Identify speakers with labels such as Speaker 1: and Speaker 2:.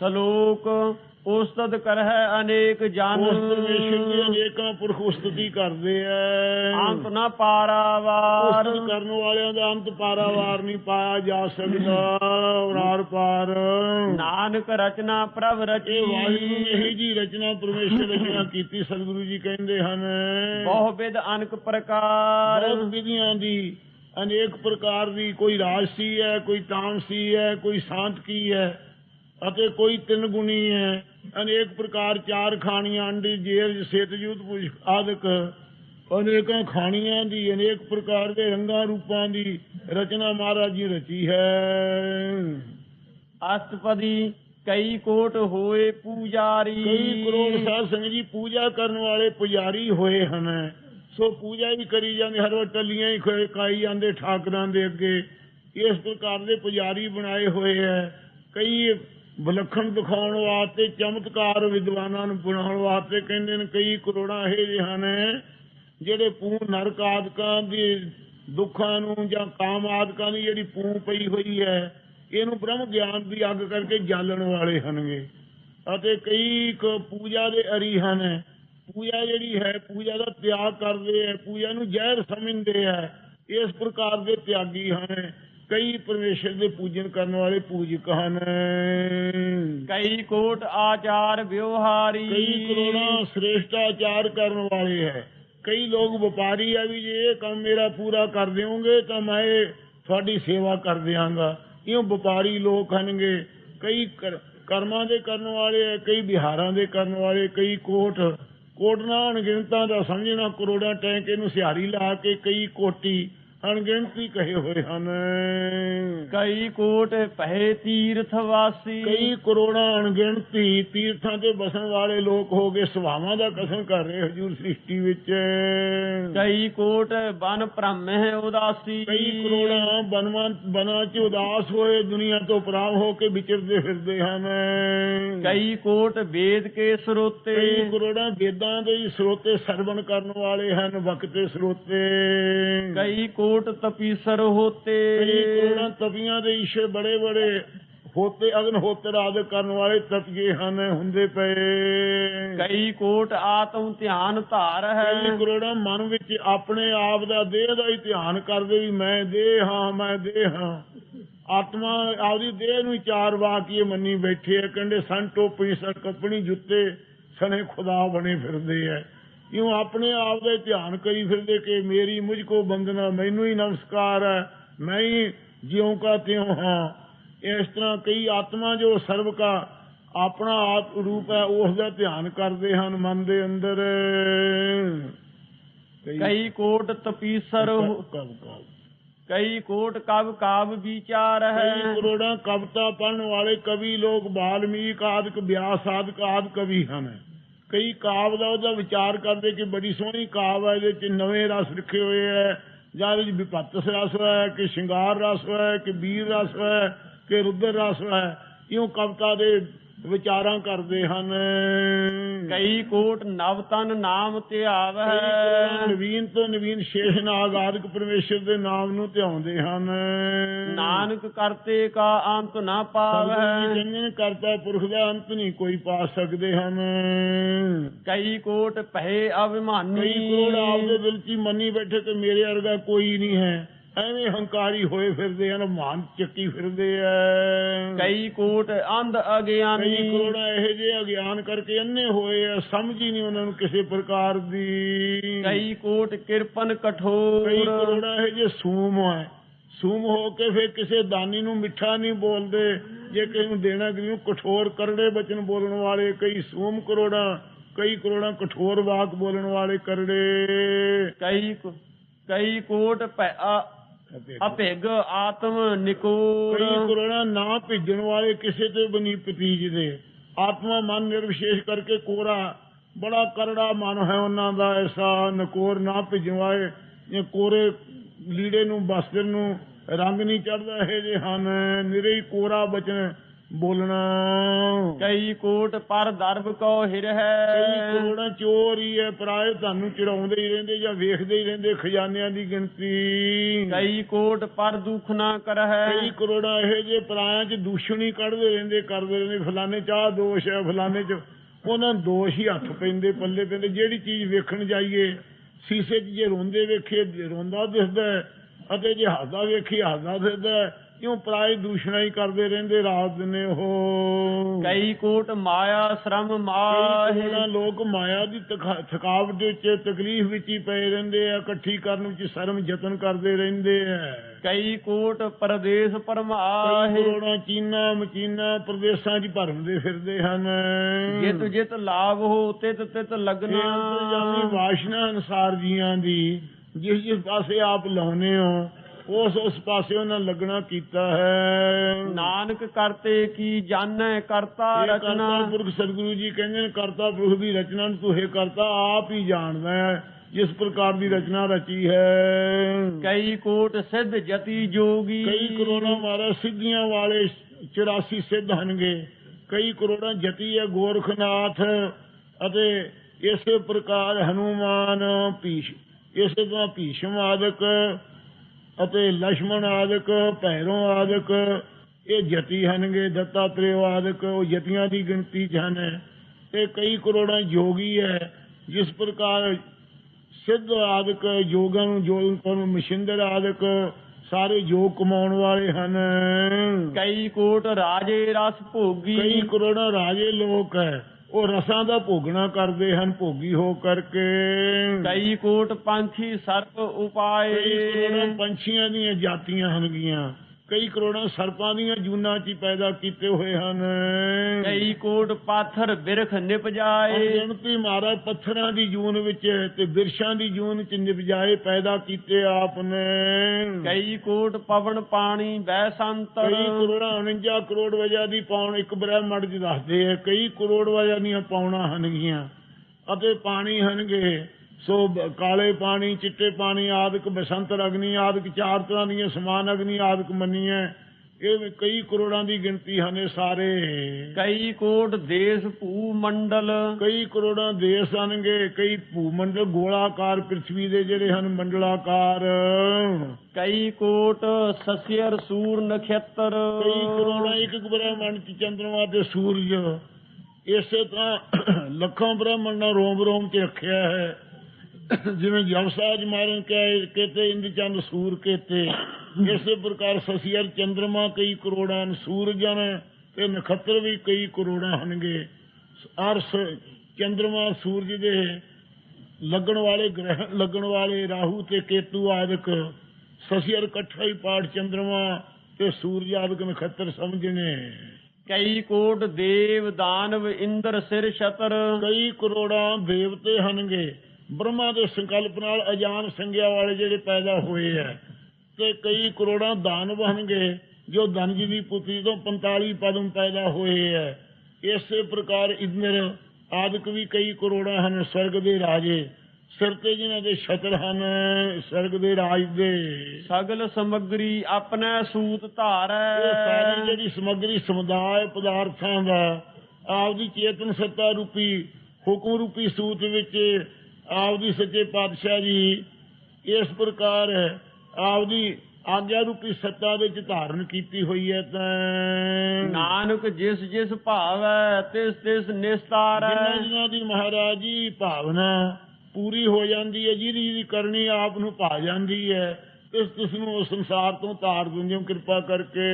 Speaker 1: ਸਲੋਕ ਉਸਤਤ ਕਰਹਿ ਅਨੇਕ ਜਨ।
Speaker 2: ਉਸ ਪਰਮੇਸ਼ਰ ਦੀ ਅਨੇਕਾਂ ਪੁਰਖ ਉਸਤਤੀ ਕਰਦੇ ਐ।
Speaker 1: ਅੰਤ ਨਾ ਪਾਰਾਵਾਰ।
Speaker 2: ਉਸਤਤ ਕਰਨ ਵਾਲਿਆਂ ਦਾ ਅੰਤ ਪਾਰਾਵਾਰ ਨਹੀਂ ਪਾਇਆ ਜਾ ਸਕਦਾ ਉਰਾਰ ਪਾਰ।
Speaker 1: ਨਾਨਕ ਰਚਨਾ ਪ੍ਰਭ ਰਚੀ।
Speaker 2: ਇਹ ਵਾਹਿਗੁਰੂ ਨੇ ਹੀ ਜੀ ਰਚਨਾ ਪਰਮੇਸ਼ਰ ਰਚਨਾ ਕੀਤੀ ਸਤਿਗੁਰੂ ਜੀ ਕਹਿੰਦੇ ਹਨ।
Speaker 1: ਬਹੁ ਵਿਦ ਅਨਕ ਪ੍ਰਕਾਰ।
Speaker 2: ਬਹੁਤ ਵਿਧੀਆਂ ਦੀ ਅਨੇਕ ਪ੍ਰਕਾਰ ਦੀ ਕੋਈ ਰਾਜਸੀ ਹੈ ਕੋਈ ਤਾਮਸੀ ਹੈ ਕੋਈ ਸ਼ਾਂਤਕੀ ਹੈ ਅਤੇ ਕੋਈ ਤਿੰਨ ਗੁਣੀ ਹੈ। ਅਨੇਕ ਪ੍ਰਕਾਰ ਚਾਰ ਖਾਣੀਆਂ ਅੰਡੀ ਜੇਰ ਸੇਤਜੂਤ ਪੁਸ਼ ਆਦਿਕ। ਅਨੇਕਾਂ ਖਾਣੀਆਂ ਦੀ ਅਨੇਕ ਪ੍ਰਕਾਰ ਦੇ ਰੰਗਾਂ ਰੂਪਾਂ ਦੀ ਰਚਨਾ ਮਹਾਰਾਜ ਜੀ ਰਚੀ ਹੈ।
Speaker 1: ਅਸ਼ਟਪਦੀ ਕਈ ਕੋਟ ਹੋਏ ਪੂਜਾਰੀ।
Speaker 2: ਕਈ ਕਰੋੜ ਸਾਧ ਸੰਗਤ ਜੀ ਪੂਜਾ ਕਰਨ ਵਾਲੇ ਪੁਜਾਰੀ ਹੋਏ ਹਨ। ਸੋ ਪੂਜਾ ਵੀ ਕਰੀ ਜਾਂਦੇ ਹਰ ਵਾਰ ਟੱਲੀਆਂ ਹੀ ਕਾਈ ਜਾਂਦੇ ਠਾਕਰਾਂ ਦੇ ਅੱਗੇ। ਇਸ ਪ੍ਰਕਾਰ ਦੇ ਪੁਜਾਰੀ ਬਣਾਏ ਹੋਏ ਹੈ। ਕਈ ਵਿਲੱਖਣ ਦਿਖਾਉਣ ਵਾਸਤੇ ਚਮਤਕਾਰ ਵਿਦਵਾਨਾਂ ਨੂੰ ਬਣਾਉਣ ਵਾਸਤੇ ਕਹਿੰਦੇ ਨੇ ਕਈ ਕਰੋੜਾਂ ਇਹ ਜਿਹੇ ਹਨ ਜਿਹੜੇ ਪੂ ਨਰਕ ਆਦਿਕਾਂ ਦੇ ਦੁੱਖਾਂ ਨੂੰ ਜਾਂ ਕਾਮ ਆਦਿਕਾਂ ਦੀ ਜਿਹੜੀ ਪੂ ਪਈ ਹੋਈ ਹੈ, ਇਹਨੂੰ ਬ੍ਰਹਮ ਗਿਆਨ ਦੀ ਅੱਗ ਕਰਕੇ ਜਾਲਣ ਵਾਲੇ ਹਨਗੇ। ਅਤੇ ਕਈ ਕੁ ਪੂਜਾ ਦੇ ਅਰੀ ਹਨ। ਪੂਜਾ ਜਿਹੜੀ ਹੈ, ਪੂਜਾ ਦਾ ਤਿਆਗ ਕਰਦੇ ਹੈ, ਪੂਜਾ ਨੂੰ ਜ਼ਹਿਰ ਸਮਝਦੇ ਹੈ, ਇਸ ਪ੍ਰਕਾਰ ਦੇ ਤਿਆਗੀ ਹਨ। ਕਈ ਪਰਮੇਸ਼ਰ ਦੇ ਪੂਜਨ ਕਰਨ ਵਾਲੇ ਪੂਜਕ ਹਨ।
Speaker 1: ਕਈ ਕੋਟ ਆਚਾਰ ਵਿਵਹਾਰੀ।
Speaker 2: ਕਈ ਕਰੋੜਾਂ ਸ੍ਰੇਸ਼ਟਾਚਾਰ ਕਰਨ ਵਾਲੇ ਹੈ। ਕਈ ਲੋਕ ਵਪਾਰੀ ਆ ਵੀ ਜੇ ਇਹ ਕੰਮ ਮੇਰਾ ਪੂਰਾ ਕਰ ਦਿਓਗੇ ਤਾਂ ਮੈਂ ਇਹ ਤੁਹਾਡੀ ਸੇਵਾ ਕਰ ਦਿਆਂਗਾ। ਇਉਂ ਵਪਾਰੀ ਲੋਕ ਹਨਗੇ। ਕਈ ਕਰ- ਕਰਮਾਂ ਦੇ ਕਰਨ ਵਾਲੇ ਹੈ ਕਈ ਵਿਹਾਰਾਂ ਦੇ ਕਰਨ ਵਾਲੇ ਕਈ ਕੋਟ ਕੋਟਨਾ ਅਣਗਿਣਤਾਂ ਦਾ ਸਮਝਣਾ ਕਰੋੜਾਂ ਟੈਂਕ ਇਹਨੂੰ ਸਿਹਾਰੀ ਲਾ ਕੇ ਕਈ ਕੋਟੀ ਅਣਗਿਣਤੀ ਕਹੇ ਹੋਏ ਹਨ।
Speaker 1: ਕਈ ਕੋਟ ਪਹਿ ਤੀਰਥ ਵਾਸੀ।
Speaker 2: ਕਈ ਕਰੋੜਾਂ ਅਣਗਿਣਤੀ ਤੀਰਥਾਂ ਤੇ ਬਸਣ ਵਾਲੇ ਲੋਕ ਹੋ ਗਏ ਸੁਭਾਵਾਂ ਦਾ ਕਸਮ ਕਰ ਰਹੇ ਹਜੂਰ ਸ੍ਰਿਸ਼ਟੀ ਵਿੱਚ।
Speaker 1: ਕਈ ਕੋਟ ਬਨ ਭ੍ਰਮਹਿ ਉਦਾਸੀ।
Speaker 2: ਕਈ ਕਰੋੜਾਂ ਬਨਵਾਂ ਬਨਾਂ 'ਚ ਉਦਾਸ ਹੋਏ ਦੁਨੀਆ ਤੋਂ ਪਰਾਮ ਹੋ ਕੇ ਵਿਚਰਦੇ ਫਿਰਦੇ ਹਨ।
Speaker 1: ਕਈ ਕੋਟ ਵੇਦ ਕੇ ਸਰੋਤੇ।
Speaker 2: ਕਈ ਕਰੋੜਾਂ ਵੇਦਾਂ ਦੇ ਹੀ ਸਰੋਤੇ ਸਰਵਣ ਕਰਨ ਵਾਲੇ ਹਨ ਵਕਤੇ ਸਰੋਤੇ।
Speaker 1: ਕਈ ਕੋਟ ਤਪੀਸਰ ਹੋਤੇ।
Speaker 2: ਕਈ ਕਰੋੜਾਂ ਤਪੀਆਂ ਦੇ ਈਸ਼ਰ ਬੜੇ ਬੜੇ ਹੋਤੇ ਅਗਨ ਹੋਤਰ ਆਦਿ ਕਰਨ ਵਾਲੇ ਤਪੀਏ ਹਨ ਹੁੰਦੇ ਪਏ।
Speaker 1: ਕਈ ਕੋਟ ਆਤਮ ਧਿਆਨ ਧਾਰ
Speaker 2: ਕਈ
Speaker 1: ਹੈ
Speaker 2: ਕਰੋੜਾਂ ਮਨ ਵਿੱਚ ਆਪਣੇ ਆਪ ਦਾ ਦੇਹ ਦਾ ਹੀ ਧਿਆਨ ਕਰਦੇ ਵੀ ਮੈਂ ਦੇਹ ਹਾਂ ਮੈਂ ਦੇਹ ਹਾਂ। ਆਤਮਾ ਆਪਦੀ ਦੇਹ ਨੂੰ ਚਾਰ ਵਾਕੀਏ ਮੰਨੀ ਬੈਠੇ ਆ ਕਹਿੰਦੇ ਸਨ ਟੋਪੀ ਸਨ ਕੱਪਣੀ ਜੁੱਤੇ ਸਣੇ ਖੁਦਾ ਬਣੇ ਫਿਰਦੇ ਐ ਇਉਂ ਆਪਣੇ ਆਪ ਦਾ ਧਿਆਨ ਕਰੀ ਫਿਰਦੇ ਕਿ ਮੇਰੀ ਮੁਝ ਕੋ ਬੰਦਨਾ ਮੈਨੂੰ ਹੀ ਨਮਸਕਾਰ ਹੈ ਮੈਂ ਹੀ ਜਿਉਂ ਕਾ ਤਿਉਂ ਹਾਂ। ਇਸ ਤਰ੍ਹਾਂ ਕਈ ਆਤਮਾ ਜੋ ਸਰਬ ਕਾ ਆਪਣਾ ਆਪ ਰੂਪ ਹੈ ਉਸ ਦਾ ਧਿਆਨ ਕਰਦੇ ਹਨ ਮਨ ਦੇ ਅੰਦਰ।
Speaker 1: ਕਈ ਕੋਟ ਤਪੀਸਰ ਕਈ ਕੋਟ ਕਬ ਕਾਬ ਵਿਚਾਰ ਹੈ।
Speaker 2: ਕਈ ਕਰੋੜਾਂ ਕਵਿਤਾ ਪੜ੍ਹਨ ਵਾਲੇ ਕਵੀ ਲੋਕ ਵਾਲਮੀਕ ਆਦਿਕ ਵਿਆਸ ਆਦਿਕ ਆਦਿ ਕਵੀ ਹਨ। ਕਈ ਕਾਵ ਦਾ ਉਹਦਾ ਵਿਚਾਰ ਕਰਦੇ ਕਿ ਬੜੀ ਸੋਹਣੀ ਕਾਵ ਹੈ ਇਹਦੇ ਚ ਨਵੇਂ ਰਸ ਲਿਖੇ ਹੋਏ ਹੈ ਜਾਂ ਇਹਦੇ ਚ ਵਿਪੱਤਸ ਰਸ ਹੈ ਕਿ ਸ਼ਿੰਗਾਰ ਰਸ ਹੈ ਕਿ ਵੀਰ ਰਸ ਹੈ ਕਿ ਰੁਦਰ ਰਸ ਹੈ ਇਉਂ ਕਵਿਤਾ ਦੇ ਵਿਚਾਰਾਂ ਕਰਦੇ ਹਨ।
Speaker 1: ਕਈ ਕੋਟ ਨਵ ਤਨ ਨਾਮ ਧਿਆਵ
Speaker 2: ਕਈ
Speaker 1: ਹੈ
Speaker 2: ਨਵੀਨ ਤੋਂ ਨਵੀਨ ਸ਼ੇਸ਼ਨਾਗ ਆਦਿਕ ਪਰਮੇਸ਼ਰ ਦੇ ਨਾਮ ਨੂੰ ਧਿਆਉਂਦੇ ਹਨ।
Speaker 1: ਨਾਨਕ ਕਰਤੇ ਕਾ ਅੰਤ ਨਾ
Speaker 2: ਸਤਿਗੁਰੂ
Speaker 1: ਪਾਵੈ
Speaker 2: ਜੀ ਕਹਿੰਦੇ ਨੇ ਕਰਤਾ ਪੁਰਖ ਦਾ ਅੰਤ ਨਹੀਂ ਕੋਈ ਪਾ ਸਕਦੇ ਹਨ।
Speaker 1: ਕਈ ਕੋਟ ਪਹਿ ਅਭਿਮਾਨੀ।
Speaker 2: ਕਈ ਕਰੋੜ ਆਪਦੇ ਦਿਲ 'ਚ ਹੀ ਮੰਨੀ ਬੈਠੇ ਕਿ ਮੇਰੇ ਵਰਗਾ ਕੋਈ ਨਹੀਂ ਹੈ। ਐਵੇਂ ਹੰਕਾਰੀ ਹੋਏ ਫਿਰਦੇ ਹਨ ਮਾਨ ਚੱਕੀ ਫਿਰਦੇ ਐ।
Speaker 1: ਕਈ ਕੋਟ ਅੰਧ
Speaker 2: ਕਈ
Speaker 1: ਅਗਿਆਨੀ
Speaker 2: ਕਰੋੜਾਂ ਇਹੋ ਜਿਹੇ ਅਗਿਆਨ ਕਰਕੇ ਅੰਨੇ ਹੋਏ ਆ ਸਮਝ ਹੀ ਨਹੀਂ ਉਹਨਾਂ ਨੂੰ ਕਿਸੇ ਪ੍ਰਕਾਰ ਦੀ।
Speaker 1: ਕਈ ਕੋਟ ਕਿਰਪਨ
Speaker 2: ਕਈ
Speaker 1: ਕਠੋਰ
Speaker 2: ਕਰੋੜਾਂ ਇਹੋ ਜਿਹੇ ਸੂਮ ਹੈ ਸੂਮ ਹੋ ਕੇ ਫਿਰ ਕਿਸੇ ਦਾਨੀ ਨੂੰ ਮਿੱਠਾ ਨਹੀਂ ਬੋਲਦੇ ਜੇ ਕਿਸੇ ਨੂੰ ਦੇਣਾ ਕਿ ਨੂੰ ਕਠੋਰ ਕਰੜੇ ਬਚਨ ਬੋਲਣ ਵਾਲੇ ਕਈ ਸੂਮ ਕਰੋੜਾਂ ਕਈ ਕਰੋੜਾਂ ਕਠੋਰ ਵਾਕ ਬੋਲਣ ਵਾਲੇ ਕਰੜੇ।
Speaker 1: ਕਈ ਕਈ ਕੋਟ ਭੈ- ਅਭਿਗ ਆਤਮ ਨਿਕੋਰ।
Speaker 2: ਕਈ ਕਰੋੜਾਂ ਨਾ ਭੇਜਣ ਵਾਲੇ ਕਿਸੇ ਤੇ ਬਣੀ ਪਤੀਜ ਦੇ ਆਤਮਾ ਮਨ ਨਿਰਵਿਸ਼ੇਸ਼ ਕਰਕੇ ਕੋਰਾ। ਬੜਾ ਕਰੜਾ ਮਨ ਹੈ ਉਹਨਾਂ ਦਾ ਐਸਾ ਨਕੋਰ ਨਾ ਭੇਜਣ ਵਾਲੇ। ਇਹ ਕੋਰੇ ਲੀੜੇ ਨੂੰ ਬਸਤਰ ਨੂੰ ਰੰਗ ਨਹੀਂ ਚੜਦਾ ਇਹ ਜੇ ਹਨ। ਨਿਰੇ ਹੀ ਕੋਰਾ ਬਚਨ। ਬੋਲਣਾ।
Speaker 1: ਕਈ ਕੋਟ ਪਰ ਦਰਬ ਕੋ ਹਿਰ
Speaker 2: ਕਈ
Speaker 1: ਹੈ
Speaker 2: ਕਰੋੜਾਂ ਚੋਰ ਹੀ ਹੈ ਪਰਾਏ ਤੁਹਾਨੂੰ ਚੜਾਉਂਦੇ ਹੀ ਰਹਿੰਦੇ ਜਾਂ ਵੇਖਦੇ ਹੀ ਰਹਿੰਦੇ ਖਜ਼ਾਨਿਆਂ ਦੀ ਗਿਣਤੀ।
Speaker 1: ਕਈ ਕੋਟ ਪਰ ਦੁਖ ਨਾ ਕਰ ਹੈ।
Speaker 2: ਕਈ ਕਰੋੜਾਂ ਇਹੋ ਜਿਹੇ ਪਰਾਇਆਂ 'ਚ ਦੂਸ਼ਣੀ ਕੱਢਦੇ ਰਹਿੰਦੇ ਕਰਦੇ ਰਹਿੰਦੇ ਫਲਾਣੇ 'ਚ ਆਹ ਦੋਸ਼ ਹੈ ਫਲਾਣੇ 'ਚ। ਉਹਨਾਂ ਦੋਸ਼ ਹੀ ਹੱਥ ਪੈਂਦੇ ਪੱਲੇ ਪੈਂਦੇ ਜਿਹੜੀ ਚੀਜ਼ ਵੇਖਣ ਜਾਈਏ ਸੀਸੇ 'ਚ ਜੇ ਰੋਂਦੇ ਵੇਖੇ ਰੋਂਦਾ ਦਿਸਦਾ ਅਤੇ ਜੇ ਹੱਸਦਾ ਵੇਖੀ ਹੱਸਦਾ ਦਿਸਦਾ ਇਉਂ ਪਰਾਏ ਦੂਸ਼ਣਾ ਹੀ ਕਰਦੇ ਰਹਿੰਦੇ ਰਾਤ ਦਿਨੇ ਉਹ
Speaker 1: ਕਈ ਕੋਟ ਮਾਇਆ ਸ਼ਰਮ ਮਾਹਿ।
Speaker 2: ਲੋਕ ਮਾਇਆ ਦੀ ਥਕਾ- ਥਕਾਵਟ ਦੇ ਵਿੱਚ ਤਕਲੀਫ ਵਿੱਚ ਹੀ ਪਏ ਰਹਿੰਦੇ ਆ ਇਕੱਠੀ ਕਰਨ ਵਿੱਚ ਸ਼ਰਮ ਯਤਨ ਕਰਦੇ ਰਹਿੰਦੇ ਆ।
Speaker 1: ਕਈ ਕੋਟ ਪਰਦੇਸ ਪਰਮਾਹਿ
Speaker 2: ਕਰੋੜਾਂ ਚੀਨਾ ਮਚੀਨਾ ਪ੍ਰਦੇਸ਼ਾਂ 'ਚ ਭਰਮਦੇ ਫਿਰਦੇ ਹਨ।
Speaker 1: ਜਿਤ ਜਿਤ ਲਾਭ ਹੋ ਤਿਤ ਤਿਤ ਲਗਨਾ
Speaker 2: ਅੰਤਰਜਾਮੀ ਵਾਸ਼ਨਾ ਅਨਸਾਰ ਜੀਆਂ ਦੀ ਜਿਸ ਜਿਸ ਪਾਸੇ ਆਪ ਲਾਉਨੇ ਹੋ ਉਸ ਉਸ ਪਾਸੇ ਉਹਨਾਂ ਲੱਗਣਾ ਕੀਤਾ ਹੈ।
Speaker 1: ਨਾਨਕ ਕਰਤੇ ਕੀ ਜਾਣੈ ਕਰਤਾ ਰਚਨਾ।
Speaker 2: ਪੁਰਖ ਸਤਿਗੁਰੂ ਜੀ ਕਹਿੰਦੇ ਨੇ ਕਰਤਾ ਪੁਰਖ ਦੀ ਰਚਨਾ ਨੂੰ ਤੂੰ ਹੈ ਕਰਤਾ ਆਪ ਹੀ ਜਾਣਦਾ ਹੈ ਜਿਸ ਪ੍ਰਕਾਰ ਦੀ ਰਚਨਾ ਰਚੀ ਹੈ।
Speaker 1: ਕਈ ਕੋਟ ਸਿੱਧ ਜਤੀ ਜੋਗੀ।
Speaker 2: ਕਈ ਕਰੋੜਾਂ ਮਹਾਰਾਜ ਸਿੱਧੀਆਂ ਵਾਲੇ 84 ਸਿੱਧ ਹਨਗੇ। ਕਈ ਕਰੋੜਾਂ ਜਤੀ ਹੈ ਗੋਰਖਨਾਥ ਅਤੇ ਇਸੇ ਪ੍ਰਕਾਰ ਹਨੂਮਾਨ ਭੀਸ਼ ਇਸੇ ਤਰ੍ਹਾਂ ਭੀਸ਼ਮ ਆਦਿਕ। ਅਤੇ ਲక్ష్మణ ਆਦਿਕ ਭੈਰੋਂ ਆਦਿਕ ਇਹ ਜਤੀ ਹਨਗੇ ਦੱਤਾਤਰੇ ਆਦਿਕ ਉਹ ਜਤੀਆਂ ਦੀ ਗਿਣਤੀ ਚ ਹਨ। ਤੇ ਕਈ ਕਰੋੜਾਂ ਯੋਗੀ ਹੈ ਜਿਸ ਪ੍ਰਕਾਰ ਸਿੱਧ ਆਦਿਕ ਯੋਗਾਂ ਨੂੰ ਜੋਗਨ ਕੋਲ ਮਸ਼ਿੰਦਰ ਆਦਿਕ ਸਾਰੇ ਯੋਗ ਕਮਾਉਣ ਵਾਲੇ ਹਨ।
Speaker 1: ਕਈ ਕੋਟ ਰਾਜੇ ਰਸ ਭੋਗੀ।
Speaker 2: ਕਈ ਕਰੋੜਾਂ ਰਾਜੇ ਲੋਕ ਹੈ। ਉਹ ਰਸਾਂ ਦਾ ਭੋਗਣਾ ਕਰਦੇ ਹਨ ਭੋਗੀ ਹੋ ਕਰਕੇ।
Speaker 1: ਕਈ ਕੋਟ ਪੰਛੀ ਸਰਪ
Speaker 2: ਕਈ
Speaker 1: ਉਪਾਏ
Speaker 2: ਕਰੋੜਾਂ ਪੰਛੀਆਂ ਦੀਆਂ ਜਾਤੀਆਂ ਹਨਗੀਆਂ ਕਈ ਕਰੋੜਾਂ ਸਰਪਾਂ ਦੀਆਂ ਜੂਨਾਂ 'ਚ ਪੈਦਾ ਕੀਤੇ ਹੋਏ ਹਨ।
Speaker 1: ਕਈ ਕੋਟ ਪਾਥਰ ਬਿਰਖ ਨਿਪਜਾਏ
Speaker 2: ਗਿਣਤੀ ਮਹਾਰਾਜ ਪੱਥਰਾਂ ਦੀ ਜੂਨ ਵਿੱਚ ਤੇ ਬਿਰਸ਼ਾਂ ਦੀ ਜੂਨ 'ਚ ਨਿਪਜਾਏ ਪੈਦਾ ਕੀਤੇ ਆਪ ਨੇ।
Speaker 1: ਕਈ ਕੋਟ ਪਵਨ ਪਾਣੀ ਬੈ ਸੰਤਰ
Speaker 2: ਕਈ ਕਰੋੜਾਂ 49 ਕਰੋੜ ਵਜਾ ਦੀ ਪੌਣ ਇੱਕ ਬ੍ਰਹਮੰਡ ਚ ਦੱਸਦੇ ਆ। ਕਈ ਕਰੋੜ ਵਜਾ ਦੀਆਂ ਪੌਣਾ ਹਨਗੀਆਂ। ਅਤੇ ਪਾਣੀ ਹਨਗੇ। ਸੋ ਕਾਲੇ ਪਾਣੀ ਚਿੱਟੇ ਪਾਣੀ ਆਦਿਕ ਬਸੰਤ ਅਗਨੀ ਆਦਿਕ ਚਾਰ ਤਰ੍ਹਾਂ ਦੀਆਂ ਸਮਾਨ ਅਗਨੀ ਆਦਿਕ ਮੰਨੀਆਂ ਇਹ ਵੀ ਕਈ ਕਰੋੜਾਂ ਦੀ ਗਿਣਤੀ ਹਨ ਇਹ ਸਾਰੇ।
Speaker 1: ਕਈ ਕੋਟ ਦੇਸ ਭੂ ਮੰਡਲ।
Speaker 2: ਕਈ ਕਰੋੜਾਂ ਦੇਸ਼ ਹਨਗੇ ਕਈ ਭੂਮੰਡਲ ਗੋਲਾਕਾਰ ਪ੍ਰithvi ਦੇ ਜਿਹੜੇ ਹਨ ਮੰਡਲਾਕਾਰ।
Speaker 1: ਕਈ ਕੋਟ ਸਸਿਅਰ ਸੂਰ ਨਖੇਤਰ।
Speaker 2: ਕਈ ਕਰੋੜਾਂ ਇੱਕ ਇੱਕ ਬ੍ਰਹਮੰਡ ਚ ਚੰਦਰਮਾ ਤੇ ਸੂਰਜ। ਇਸੇ ਤਰ੍ਹਾਂ ਲੱਖਾਂ ਬ੍ਰਹਮੰਡਾਂ ਰੋਮ ਰੋਮ ਚ ਰੱਖਿਆ ਹੈ। ਜਿਵੇਂ ਜਵਸਾਜ ਮਾਰਨ ਕੇ ਕਹਤੇ ਇੰਦ ਚੰਦ ਸੂਰ ਕਹਤੇ। ਇਸੇ ਪ੍ਰਕਾਰ ਸਸੀਰ ਚੰਦਰਮਾ ਕਈ ਕਰੋੜਾਂ ਸੂਰਜ ਤੇ ਨਖੱਤਰ ਵੀ ਕਈ ਕਰੋੜਾਂ ਹਨਗੇ। ਅਰਸ ਚੰਦਰਮਾ ਸੂਰਜ ਦੇ ਲੱਗਣ ਵਾਲੇ ਗ੍ਰਹਿ ਲੱਗਣ ਵਾਲੇ ਰਾਹੂ ਤੇ ਕੇਤੂ ਆਦਿਕ ਸਸੀਰ ਇਕੱਠਾ ਹੀ ਪਾਠ ਚੰਦਰਮਾ ਤੇ ਸੂਰਜ ਆਦਿਕ ਨਖੱਤਰ ਸਮਝਣੇ
Speaker 1: ਕਈ ਕੋਟ ਦੇਵ ਦਾਨਵ ਇੰਦਰ ਸਿਰ ਛਤਰ।
Speaker 2: ਕਈ ਕਰੋੜਾਂ ਦੇਵਤੇ ਹਨਗੇ। ਬ੍ਰਹਮਾ ਦੇ ਸੰਕਲਪ ਨਾਲ ਅਜਾਨ ਸੰਗਿਆ ਵਾਲੇ ਜਿਹੜੇ ਪੈਦਾ ਹੋਏ ਐ ਤੇ ਕਈ ਕਰੋੜਾਂ ਦਾਨਵ ਹਨਗੇ ਜੋ ਧਨ ਜੀ ਦੀ ਪੁੱਤਰੀ ਤੋਂ 45 ਪਦਮ ਪੈਦਾ ਹੋਏ ਐ ਇਸੇ ਪ੍ਰਕਾਰ ਇੰਦਰ ਆਦਿਕ ਵੀ ਕਈ ਕਰੋੜਾਂ ਹਨ ਸਵਰਗ ਦੇ ਰਾਜੇ ਸਿਰ ਤੇ ਜਿਨ੍ਹਾਂ ਦੇ ਛਤਰ ਹਨ ਸਵਰਗ ਦੇ ਰਾਜ ਦੇ।
Speaker 1: ਸਗਲ ਸਮਗਰੀ ਆਪਣਾ ਸੂਤ
Speaker 2: ਇਹ
Speaker 1: ਧਾਰੈ
Speaker 2: ਸਾਰੀ ਜਿਹੜੀ ਸਮੱਗਰੀ ਸਮੁਦਾਇ ਪਦਾਰਥਾਂ ਦਾ ਆਪਦੀ ਚੇਤਨ ਸੱਤਾ ਰੂਪੀ ਹੁਕਮ ਰੂਪੀ ਸੂਤ ਵਿੱਚ ਆਪਦੀ ਸੱਚੇ ਪਾਤਸ਼ਾਹ ਜੀ ਇਸ ਪ੍ਰਕਾਰ ਆਪਦੀ ਆਗਿਆ ਰੂਪੀ ਸੱਤਾ ਵਿੱਚ ਧਾਰਨ ਕੀਤੀ ਹੋਈ ਹੈ ਤਾਂ
Speaker 1: ਨਾਨਕ ਜਿਸ ਜਿਸ ਭਾਵੈ ਤਿਸ ਤਿਸ ਨਿਸਤਾਰੈ।
Speaker 2: ਜਿਨ੍ਹਾਂ ਜਿਨ੍ਹਾਂ ਦੀ ਮਹਾਰਾਜ ਜੀ ਭਾਵਨਾ ਪੂਰੀ ਹੋ ਜਾਂਦੀ ਹੈ ਜਿਹਦੀ ਜਿਹਦੀ ਕਰਨੀ ਆਪ ਨੂੰ ਭਾ ਜਾਂਦੀ ਹੈ ਇਸ ਤਿਸ ਨੂੰ ਉਸ ਸੰਸਾਰ ਤੋਂ ਤਾਰ ਦਿੰਦੇ ਹੋ ਕਿਰਪਾ ਕਰਕੇ।